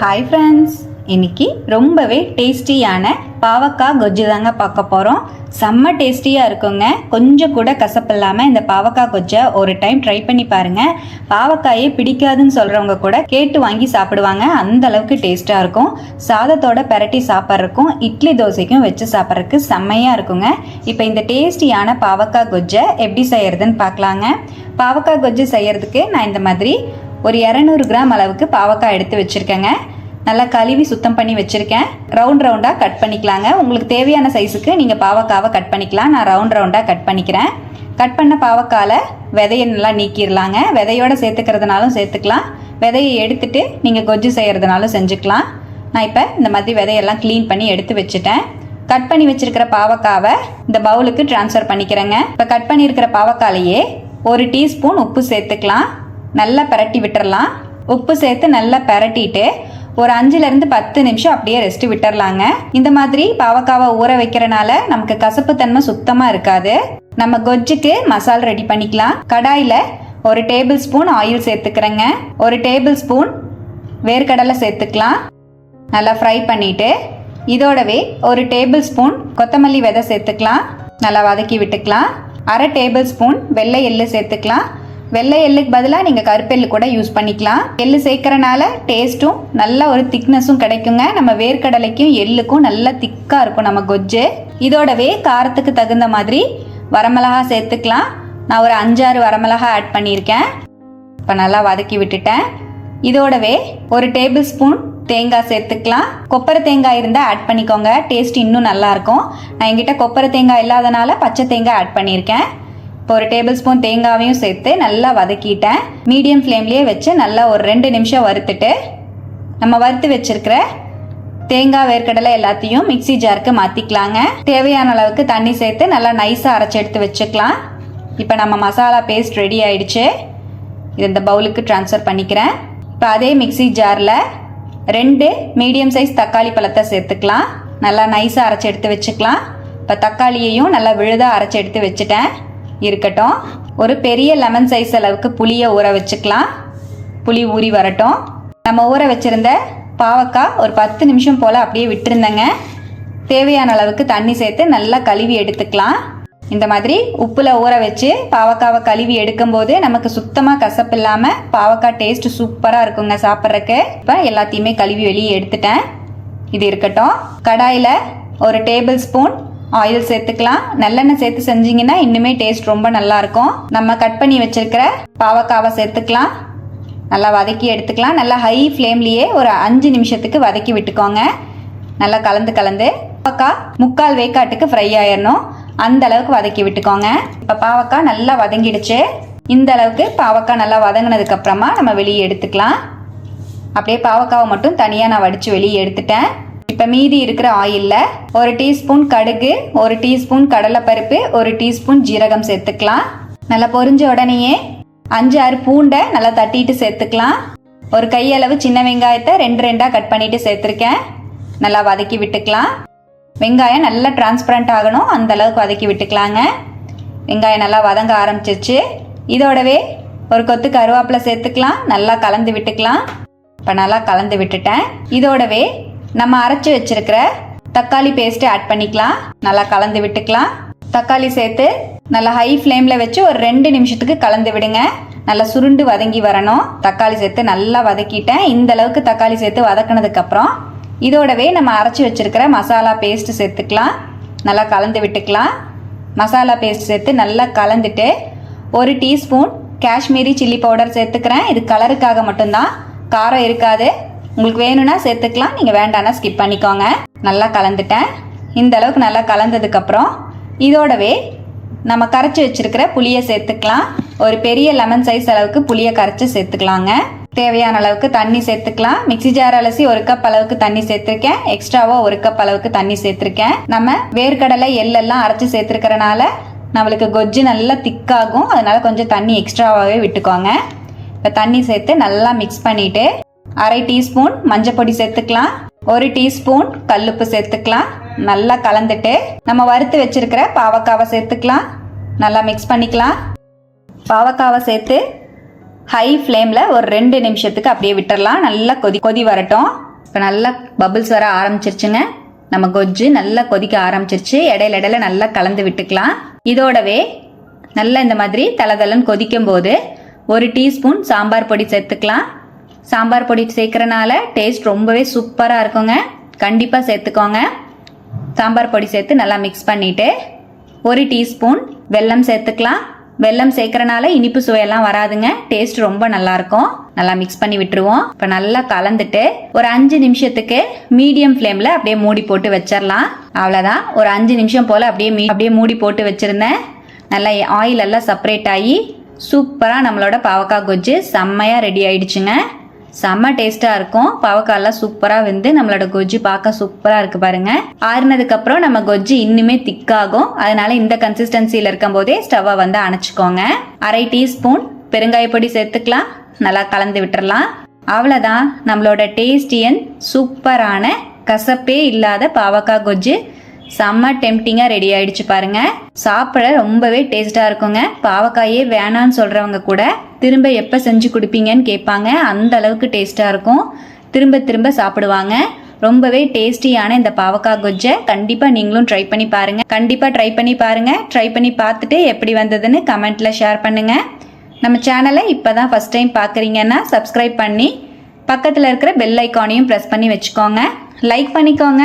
Hi friends இன்னைக்கு ரொம்பவே டேஸ்டியான பாவக்காய் கொஜ்ஜு தாங்க பார்க்க போகிறோம் செம்ம டேஸ்டியாக இருக்குங்க. கொஞ்சம் கூட கசப்பு இல்லாமல் இந்த பாவக்காய் கொஜ்ஜை ஒரு டைம் ட்ரை பண்ணி பாருங்கள் பாவக்காயே பிடிக்காதுன்னு சொல்கிறவங்க கூட கேட்டு வாங்கி சாப்பிடுவாங்க. அந்த அளவுக்கு டேஸ்ட்டாக இருக்கும். சாதத்தோட பரட்டி சாப்பிட்றதுக்கும் இட்லி தோசைக்கும் வச்சு சாப்பிட்றதுக்கு செம்மையாக இருக்குங்க. இப்போ இந்த டேஸ்டியான பாவக்காய் கொஜ்ஜை எப்படி செய்யறதுன்னு பார்க்கலாங்க. பாவக்காய் கொஜ்ஜு செய்யறதுக்கு நான் இந்த மாதிரி ஒரு இரநூறு கிராம் அளவுக்கு பாவக்காய் எடுத்து வச்சுருக்கேங்க. நல்லா கழுவி சுத்தம் பண்ணி வச்சுருக்கேன். ரவுண்ட் ரவுண்டாக கட் பண்ணிக்கலாங்க. உங்களுக்கு தேவையான சைஸுக்கு நீங்கள் பாவக்காவை கட் பண்ணிக்கலாம். நான் ரவுண்ட் ரவுண்டாக கட் பண்ணிக்கிறேன். கட் பண்ண பாவக்காயில் விதையை நல்லா நீக்கிடலாங்க விதையோட சேர்த்துக்கிறதுனாலும் சேர்த்துக்கலாம். விதையை எடுத்துட்டு நீங்கள் கொஜ்ஜு செய்கிறதுனாலும் செஞ்சுக்கலாம். நான் இப்போ இந்த மாதிரி விதையெல்லாம் க்ளீன் பண்ணி எடுத்து வச்சுட்டேன். கட் பண்ணி வச்சிருக்கிற பாவக்காவை இந்த பவுலுக்கு ட்ரான்ஸ்ஃபர் பண்ணிக்கிறேங்க. இப்போ கட் பண்ணியிருக்கிற பாவக்காலையே ஒரு டீஸ்பூன் உப்பு சேர்த்துக்கலாம். நல்லா பிரட்டி விட்டுறலாம். உப்பு சேர்த்து நல்லா பரட்டிட்டு ஒரு அஞ்சுலேருந்து பத்து நிமிஷம் அப்படியே ரெஸ்ட் விட்டுறலாங்க. இந்த மாதிரி பாவக்காவை ஊற வைக்கிறனால நமக்கு கசப்பு தன்மை சுத்தமாக இருக்காது. நம்ம கொஜ்ஜுக்கு மசால் ரெடி பண்ணிக்கலாம். கடாயில் ஒரு டேபிள் ஸ்பூன் ஆயில் சேர்த்துக்கிறேங்க. ஒரு டேபிள் ஸ்பூன் வேர்க்கடலை சேர்த்துக்கலாம். நல்லா ஃப்ரை பண்ணிவிட்டு இதோடவே ஒரு டேபிள் ஸ்பூன் கொத்தமல்லி விதை சேர்த்துக்கலாம். நல்லா வதக்கி விட்டுக்கலாம். அரை டேபிள் ஸ்பூன் வெள்ளை எள்ளு சேர்த்துக்கலாம். வெள்ளை எள்ளுக்கு பதிலாக நீங்கள் கருப்பெள்ளு கூட யூஸ் பண்ணிக்கலாம். எள்ளு சேர்க்கறனால டேஸ்ட்டும் நல்ல ஒரு திக்னஸும் கிடைக்குங்க. நம்ம வேர்க்கடலைக்கும் எள்ளுக்கும் நல்லா திக்காக இருக்கும் நம்ம கொஜ்ஜு. இதோடவே காரத்துக்கு தகுந்த மாதிரி வரமிளகா சேர்த்துக்கலாம். நான் ஒரு அஞ்சாறு வரமிளகா ஆட் பண்ணியிருக்கேன். இப்போ நல்லா வதக்கி விட்டுட்டேன். இதோடவே ஒரு டேபிள் ஸ்பூன் தேங்காய் சேர்த்துக்கலாம். கொப்பரை தேங்காய் இருந்தால் ஆட் பண்ணிக்கோங்க. டேஸ்ட் இன்னும் நல்லாயிருக்கும் நான் என்கிட்ட கொப்பரை தேங்காய் இல்லாதனால பச்சை தேங்காய் ஆட் பண்ணியிருக்கேன். இப்போ ஒரு டேபிள் ஸ்பூன் தேங்காவையும் சேர்த்து நல்லா வதக்கிட்டேன். மீடியம் ஃப்ளேம்லேயே வச்சு நல்லா ஒரு ரெண்டு நிமிஷம் வறுத்துட்டு நம்ம வறுத்து வச்சிருக்கிற தேங்காய் வேர்க்கடலை எல்லாத்தையும் மிக்ஸி ஜாருக்கு மாற்றிக்கலாங்க தேவையான அளவுக்கு தண்ணி சேர்த்து நல்லா நைஸாக அரைச்சி எடுத்து வச்சுக்கலாம். இப்போ நம்ம மசாலா பேஸ்ட் ரெடி ஆயிடுச்சு. இது இந்த பவுலுக்கு ட்ரான்ஸ்ஃபர் பண்ணிக்கிறேன். இப்போ அதே மிக்ஸி ஜாரில் ரெண்டு மீடியம் சைஸ் தக்காளி பழத்தை சேர்த்துக்கலாம். நல்லா நைஸாக அரைச்சி எடுத்து வச்சுக்கலாம். இப்போ தக்காளியையும் நல்லா விழுதாக அரைச்சி எடுத்து வச்சுட்டேன். இருக்கட்டும். ஒரு பெரிய லெமன் சைஸ் அளவுக்கு புளியை ஊற வச்சுக்கலாம். புளி ஊறி வரட்டும். நம்ம ஊற வச்சுருந்த பாவக்காய் ஒரு பத்து நிமிஷம் போல் அப்படியே விட்டுருந்தேங்க. தேவையான அளவுக்கு தண்ணி சேர்த்து நல்லா கழுவி எடுத்துக்கலாம். இந்த மாதிரி உப்பில் ஊற வச்சு பாவக்காவை கழுவி எடுக்கும்போது நமக்கு சுத்தமாக கசப்பு இல்லாமல் பாவக்காய் டேஸ்ட் சூப்பராக இருக்குங்க சாப்பிட்றக்கு இப்போ எல்லாத்தையுமே கழுவி வெளியே எடுத்துட்டேன். இது இருக்கட்டும். கடாயில் ஒரு டேபிள் ஸ்பூன் ஆயில் சேர்த்துக்கலாம். நல்லெண்ணெய் சேர்த்து செஞ்சீங்கன்னா இன்னுமே டேஸ்ட் ரொம்ப நல்லா இருக்கும் நம்ம கட் பண்ணி வச்சிருக்கிற பாவக்காவை சேர்த்துக்கலாம். நல்லா வதக்கி எடுத்துக்கலாம். நல்லா ஹை ஃப்ளேம்லேயே ஒரு அஞ்சு நிமிஷத்துக்கு வதக்கி விட்டுக்கோங்க. நல்லா கலந்து கலந்து. பாவக்காய் முக்கால் வேக்காட்டுக்கு ஃப்ரை ஆயிடணும் அந்த அளவுக்கு வதக்கி விட்டுக்கோங்க. இப்போ பாவக்காய் நல்லா வதங்கிடுச்சு. இந்த அளவுக்கு பாவக்காய் நல்லா வதங்கினதுக்கு அப்புறமா நம்ம வெளியே எடுத்துக்கலாம். அப்படியே பாவக்காவை மட்டும் தனியாக நான் வடித்து வெளியே எடுத்துட்டேன். இப்போ மீதி இருக்கிற ஆயிலில் ஒரு டீஸ்பூன் கடுகு ஒரு டீஸ்பூன் கடலைப்பருப்பு ஒரு டீஸ்பூன் ஜீரகம் சேர்த்துக்கலாம். நல்லா பொரிஞ்ச உடனேயே அஞ்சு ஆறு பூண்டை நல்லா தட்டிட்டு சேர்த்துக்கலாம். ஒரு கையளவு சின்ன வெங்காயத்தை ரெண்டு ரெண்டாக கட் பண்ணிட்டு சேர்த்துருக்கேன். நல்லா வதக்கி விட்டுக்கலாம். வெங்காயம் நல்லா டிரான்ஸ்பரண்ட் ஆகணும். அந்த அளவுக்கு வதக்கி விட்டுக்கலாங்க. வெங்காயம் நல்லா வதங்க ஆரம்பிச்சிச்சு இதோடவே ஒரு கொத்து கருவேப்பிலை சேர்த்துக்கலாம். நல்லா கலந்து விட்டுக்கலாம். இப்போ நல்லா கலந்து விட்டுட்டேன். இதோடவே நம்ம அரைச்சி வச்சிருக்கிற தக்காளி பேஸ்ட்டு ஆட் பண்ணிக்கலாம். நல்லா கலந்து விட்டுக்கலாம். தக்காளி சேர்த்து நல்லா ஹை ஃப்ளேமில் வச்சு ஒரு ரெண்டு நிமிஷத்துக்கு கலந்து விடுங்க. நல்லா சுருண்டு வதங்கி வரணும். தக்காளி சேர்த்து நல்லா வதக்கிட்டேன். இந்த அளவுக்கு தக்காளி சேர்த்து வதக்கினதுக்கப்புறம் இதோடவே நம்ம அரைச்சி வச்சிருக்கிற மசாலா பேஸ்ட்டு சேர்த்துக்கலாம். நல்லா கலந்து விட்டுக்கலாம். மசாலா பேஸ்ட் சேர்த்து நல்லா கலந்துட்டு ஒரு டீஸ்பூன் காஷ்மீரி சில்லி பவுடர் சேர்த்துக்கிறேன். இது கலருக்காக மட்டும்தான். காரம் இருக்காது. உங்களுக்கு வேணும்னா சேர்த்துக்கலாம் நீங்கள் வேண்டாம்னா ஸ்கிப் பண்ணிக்கோங்க. நல்லா கலந்துட்டேன். இந்த அளவுக்கு நல்லா கலந்ததுக்கப்புறம் இதோடவே நம்ம கரைச்சி வச்சிருக்கிற புளியை சேர்த்துக்கலாம். ஒரு பெரிய லெமன் சைஸ் அளவுக்கு புளியை கரைச்சி சேர்த்துக்கலாங்க. தேவையான அளவுக்கு தண்ணி சேர்த்துக்கலாம். மிக்ஸி ஜார் அலசி ஒரு கப் அளவுக்கு தண்ணி சேர்த்துருக்கேன். எக்ஸ்ட்ராவா ஒரு கப் அளவுக்கு தண்ணி சேர்த்துருக்கேன். நம்ம வேர்க்கடலை எள்ளெல்லாம் அரைச்சி சேர்த்துருக்கறனால நம்மளுக்கு கொஜ்ஜு நல்லா திக்காகும் அதனால கொஞ்சம் தண்ணி எக்ஸ்ட்ராவாகவே விட்டுக்கோங்க. இப்போ தண்ணி சேர்த்து நல்லா மிக்ஸ் பண்ணிவிட்டு அரை டீஸ்பூன் மஞ்சப்பொடி சேர்த்துக்கலாம். ஒரு டீஸ்பூன் கல்லுப்பு சேர்த்துக்கலாம். நல்லா கலந்துட்டு நம்ம வறுத்து வச்சிருக்கிற பாவக்காவை சேர்த்துக்கலாம். நல்லா மிக்ஸ் பண்ணிக்கலாம். பாவக்காவை சேர்த்து ஹை ஃப்ளேமில் ஒரு ரெண்டு நிமிஷத்துக்கு அப்படியே விட்டுறலாம். நல்லா கொதி கொதி வரட்டும். இப்போ நல்லா பபிள்ஸ் வர ஆரம்பிச்சிருச்சுங்க. நம்ம கொஜ்ஜு நல்லா கொதிக்க ஆரம்பிச்சிருச்சு. இடையில இடையில நல்லா கலந்து விட்டுக்கலாம். இதோடவே நல்லா இந்த மாதிரி தளதளன்னு கொதிக்கும் போது ஒரு டீஸ்பூன் சாம்பார் பொடி சேர்த்துக்கலாம். சாம்பார் பொடி சேர்க்குறனால டேஸ்ட் ரொம்பவே சூப்பராக இருக்குங்க. கண்டிப்பாக சேர்த்துக்கோங்க. சாம்பார் பொடி சேர்த்து நல்லா மிக்ஸ் பண்ணிவிட்டு ஒரு டீஸ்பூன் வெல்லம் சேர்த்துக்கலாம். வெல்லம் சேர்க்கறனால இனிப்பு சுவையெல்லாம் வராதுங்க. டேஸ்ட் ரொம்ப நல்லா இருக்கும் நல்லா மிக்ஸ் பண்ணி விட்டுருவோம். இப்போ நல்லா கலந்துட்டு ஒரு அஞ்சு நிமிஷத்துக்கு மீடியம் ஃப்ளேமில் அப்படியே மூடி போட்டு வச்சிடலாம் அவ்வளோதான் ஒரு அஞ்சு நிமிஷம் போல் அப்படியே மீ அப்படியே மூடி போட்டு வச்சுருந்தேன். நல்லா ஆயில் எல்லாம் செப்பரேட் ஆகி சூப்பராக நம்மளோட பாவக்காய் கொஜ்ஜு செம்மையாக ரெடி ஆயிடுச்சுங்க. செம்ம டேஸ்ட்டாக இருக்கும். பாவக்காயெல்லாம் சூப்பராக வந்து நம்மளோட கொஜ்ஜு பார்க்க சூப்பராக இருக்கு பாருங்க. ஆறுனதுக்கப்புறம் நம்ம கொஜ்ஜு இன்னுமே திக்காகும் அதனால இந்த கன்சிஸ்டன்சியில் இருக்கும் போதே ஸ்டவ்வை வந்து அணைச்சிக்கோங்க. அரை டீஸ்பூன் பெருங்காயப்பொடி சேர்த்துக்கலாம். நல்லா கலந்து விட்டுறலாம். அவ்வளோதான் நம்மளோட டேஸ்டியன் சூப்பரான கசப்பே இல்லாத பாவக்காய் கொஜ்ஜு செம்ம டெம்டிங்காக ரெடி ஆயிடுச்சு பாருங்க. சாப்பிட ரொம்பவே டேஸ்ட்டாக இருக்குங்க. பாவக்காயே வேணான்னு சொல்கிறவங்க கூட திரும்ப எப்போ செஞ்சு கொடுப்பீங்கன்னு கேட்பாங்க. அந்த அளவுக்கு டேஸ்ட்டாக இருக்கும். திரும்ப திரும்ப சாப்பிடுவாங்க. ரொம்பவே டேஸ்டியான இந்த பாவக்காய் கொஜ்ஜை கண்டிப்பாக நீங்களும் ட்ரை பண்ணி பாருங்கள் கண்டிப்பாக ட்ரை பண்ணி பாருங்கள் ட்ரை பண்ணி பார்த்துட்டு எப்படி வந்ததுன்னு கமெண்ட்டில் ஷேர் பண்ணுங்கள் நம்ம சேனலை இப்போ தான் ஃபஸ்ட் டைம் பார்க்குறீங்கன்னா சப்ஸ்கிரைப் பண்ணி பக்கத்தில் இருக்கிற பெல் ஐக்கானையும் ப்ரெஸ் பண்ணி வச்சுக்கோங்க. லைக் பண்ணிக்கோங்க.